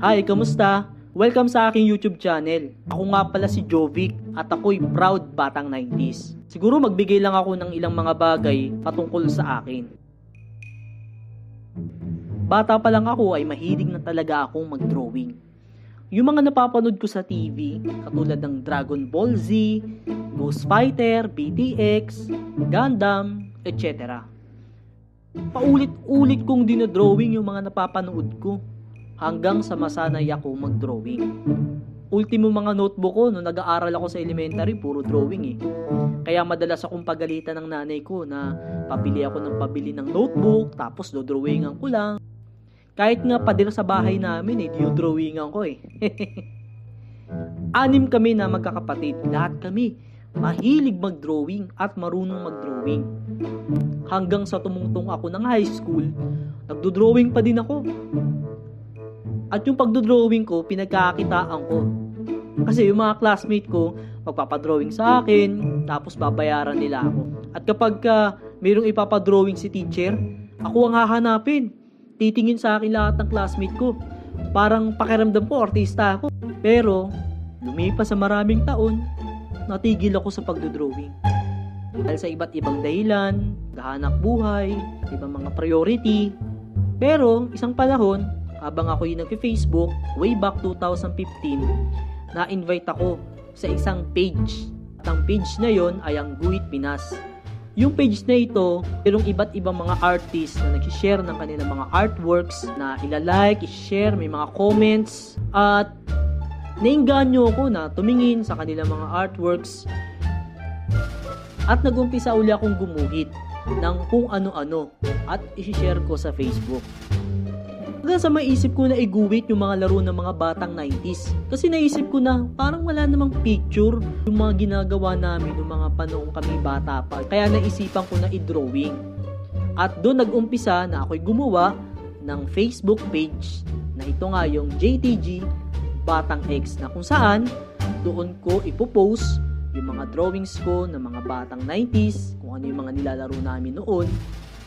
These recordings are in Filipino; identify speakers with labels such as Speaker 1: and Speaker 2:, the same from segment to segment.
Speaker 1: Hi, kamusta? Welcome sa aking YouTube channel. Ako nga pala si Jovic at ako'y proud batang 90s. Siguro magbigay lang ako ng ilang mga bagay patungkol sa akin. Bata pa lang ako ay mahilig na talaga akong mag-drawing. Yung mga napapanood ko sa TV, katulad ng Dragon Ball Z, Ghost Fighter, BTX, Gundam, etc. Paulit-ulit kong dinodrawing yung mga napapanood ko hanggang sa masanay ako mag-drawing. Ultimo mga notebook ko nung nag-aaral ako sa elementary, puro drawing eh. Kaya madalas akong pagalitan ng nanay ko na pabili ako ng pabili ng notebook, tapos dodrawingan ko lang. Kahit nga pader sa bahay namin eh, drawingan ko eh. Anim kami na magkakapatid, lahat kami mahilig mag-drawing at marunong mag-drawing. Hanggang sa tumungtong ako ng high school, nagdo-drawing pa din ako. At yung pagdo-drawing ko, pinagkakakitaan ko. Kasi yung mga classmate ko, magpapadrawing sa akin, tapos babayaran nila ako. At kapag ka mayroong ipapadrawing si teacher, ako ang hahanapin. Titingin sa akin lahat ng classmate ko. Parang pakiramdam ko, artista ako. Pero, lumipas sa maraming taon, natigil ako sa pagdodrawing. Dahil sa iba't ibang dahilan, gahanap buhay, ibang mga priority. Pero, isang panahon, habang ako yung nag-Facebook, way back 2015, na-invite ako sa isang page. At ang page na yon ay ang Guhit Pinas. Yung page na ito, mayroong iba't ibang mga artists na nag-share ng kanilang mga artworks na ilalike, i-share, may mga comments. At nainganyo ako na tumingin sa kanilang mga artworks. At nag-umpisa uli akong gumuhit ng kung ano-ano at i-share ko sa Facebook. Hanggang sa maisip ko na iguwit yung mga laro ng mga batang 90s. Kasi naisip ko na parang wala namang picture yung mga ginagawa namin ng mga panoong kami bata pa. Kaya naisipan ko na i-drawing. At doon nag-umpisa na ako'y gumawa ng Facebook page na ito nga yung JTG Batang X na kung saan doon ko ipopost yung mga drawings ko ng mga batang 90s, kung ano yung mga nilalaro namin noon,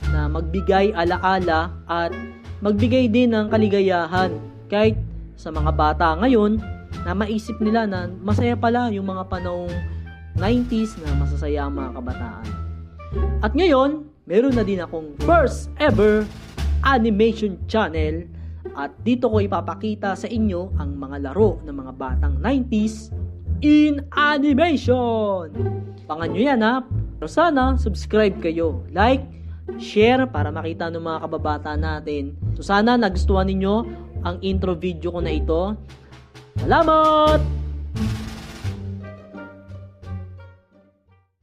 Speaker 1: na magbigay alaala at magbigay din ng kaligayahan kahit sa mga bata ngayon na maisip nila na masaya pala yung mga panahong 90s na masasaya ang mga kabataan. At ngayon, meron na din akong first ever animation channel at dito ko ipapakita sa inyo ang mga laro ng mga batang 90s in animation. Pangan nyo yan ha. Pero sana, subscribe kayo. Like, share para makita ng mga kababata natin. So sana nagustuhan ninyo ang intro video ko na ito. Salamat!